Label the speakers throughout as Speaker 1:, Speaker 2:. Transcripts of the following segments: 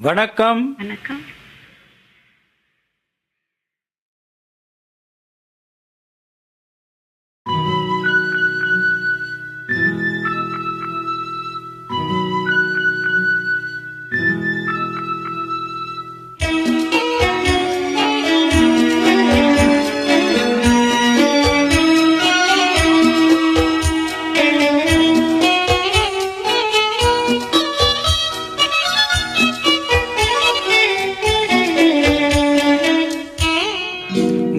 Speaker 1: வணக்கம்.
Speaker 2: வணக்கம்.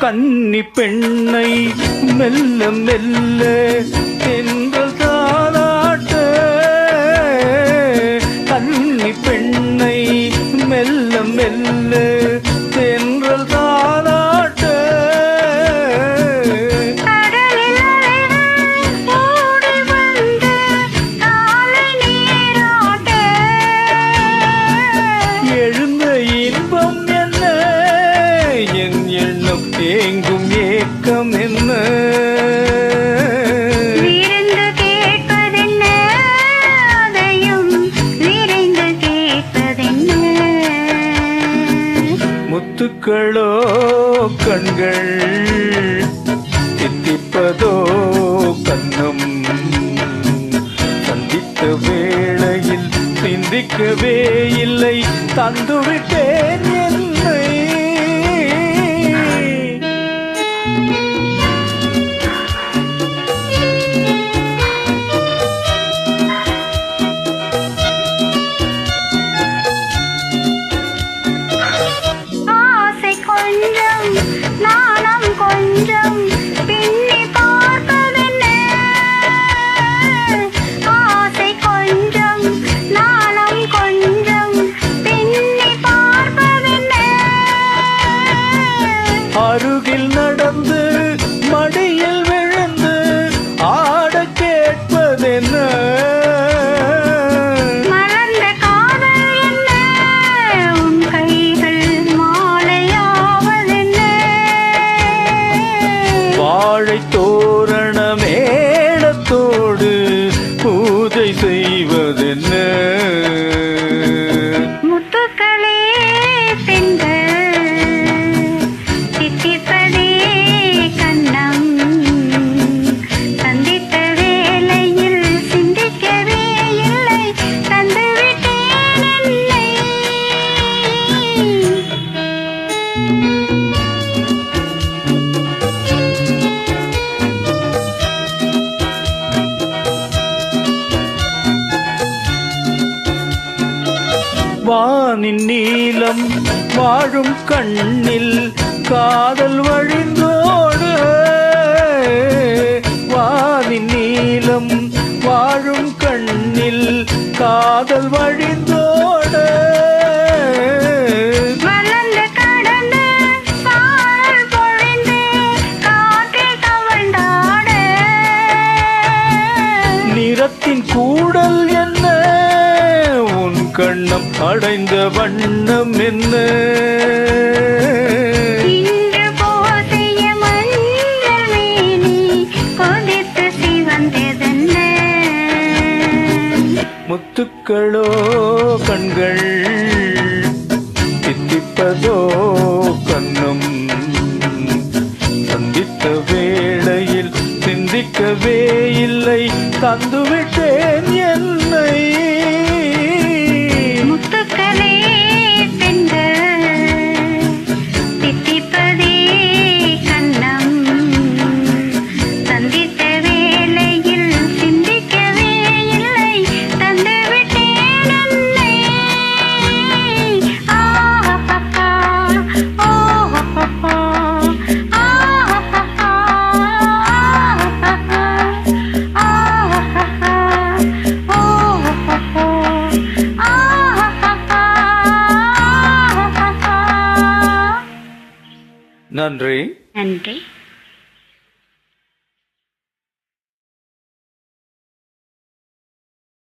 Speaker 1: கன்னி பெண்ணை மெல்ல மெல்ல என் முத்துக்களோ கண்கள் தித்திப்பதோ கண்ணம்? சந்தித்த வேளையில் சிந்திக்கவே இல்லை. தந்துவிட்டேன் என்னை அருகில் நடந்து மடியில் விழுந்து ஆடக் கேட்பதென்ன?
Speaker 2: மலர்ந்த காதல் என்ன? உன் கைகள் மாலையாவதென்ன?
Speaker 1: வாழை தோரண மேளத்தோடு பூஜை செய்வதென்ன வானின் நீலம் வாழும் கண்ணில் காதல் வழிந்தோடு. வானின் நீளம் வாழும் கண்ணில் காதல் வழிந்தோடு கண்ணத்தின் கூடல் என்ன? உன் கண்ணம் அடைந்த வண்ணம் என்ன?
Speaker 2: முத்துக்களோ கண்கள் தித்திப்பதோ? நன்றி.
Speaker 3: நன்றி.